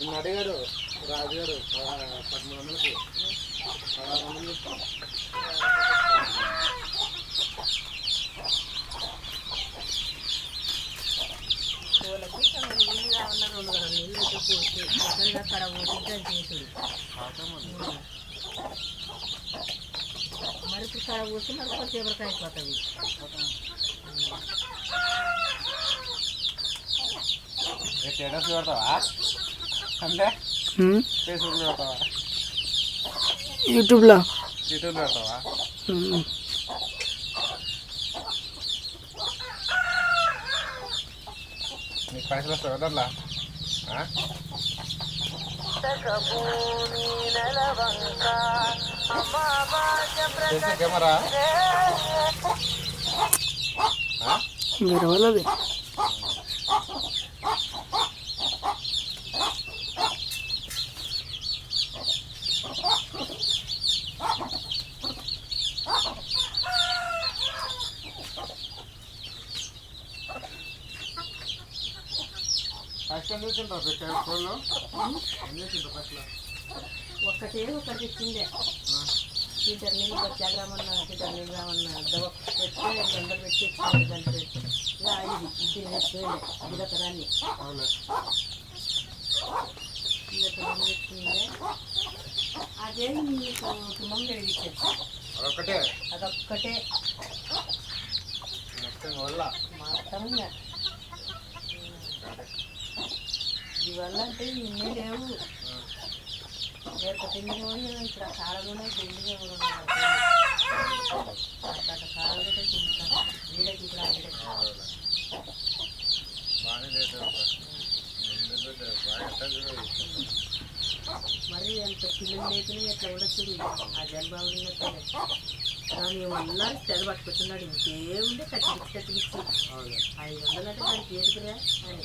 నిన్న అడిగాడు రాజుగారు పదమూడు వందలకి పదహారు వందలు పోసి మరి ఇప్పుడు కడ పోసి మరి కొంచెం సేపటికి అయిపోతుంది పెడతావా? యూట్యూబ్లో యూట్యూబ్ పెడతావా నీకు పైసలు వస్తావు కదట్లా కెమెరా వేరే వాళ్ళది ఒక్కటే ఒకటి తెచ్చిండే లీటర్ నీళ్ళు బచ్చాలు రామన్నా లీటర్ నీళ్ళు రామన్నా దవ పెట్టి గంటలు పెట్టి ఇచ్చిండే గంట పెట్టి. ఇలా ఇది ఇది గిరకరాన్ని అవులే గిరకరాన్ని తెచ్చిండే అదే నీకు కుటుంబం పెరిగించేది అదొక్కటే. అదొక్కటే. మొత్తం వల్ల. మొత్తం ఇవల్ల అంటే ఇన్నే లేవు. రోజులు ఇక్కడ బాగానే చేసావు బాగా ఎట్లా చూడదు మరి అంత పిల్లలు లేకనే ఎట్లా ఉండొచ్చు ఆ జన్బాబు దాని వల్ల తెర పట్టుకొచ్చున్నాడు. ఇంకేముండే కట్టి అవులే ఐదు వందలు అంటే దానికి ఏడుకురా అని.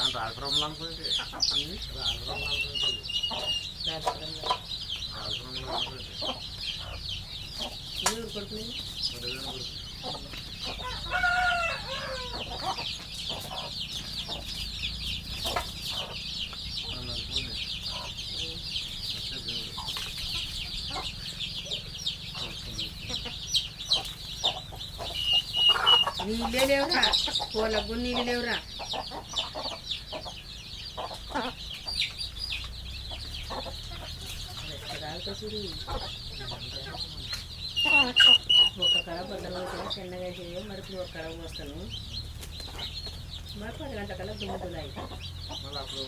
తాగలేదు కానీ నాకు అక్కడ వేయించాలి. అని వచ్చారులే దాని రాజపురంలో అనుకుంటే రాజపురంలో అనుకుంటుంది దాచుకోవడం రాజపురంలో అనుకుంటే నీళ్ళు కొడుకునేది నీళ్ళే లేవురా కోళ్ళకు నీళ్ళు లేవురా ఒక కడ బద్దలు పోతాను చిన్నగా చేయ మరుపులు ఒక కడ పోస్తాను మరి పది గంటల కల్లా దుమ్ముతున్నాయి మళ్ళీ అప్పుడు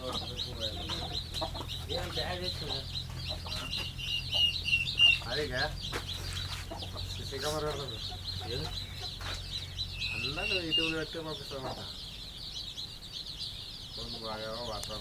అదేగా శ్రీకామర్ పెడతాడు అందరూ యూట్యూబ్లో పెట్టి పంపిస్తామంట కొన్ని బాగా వాతావరణం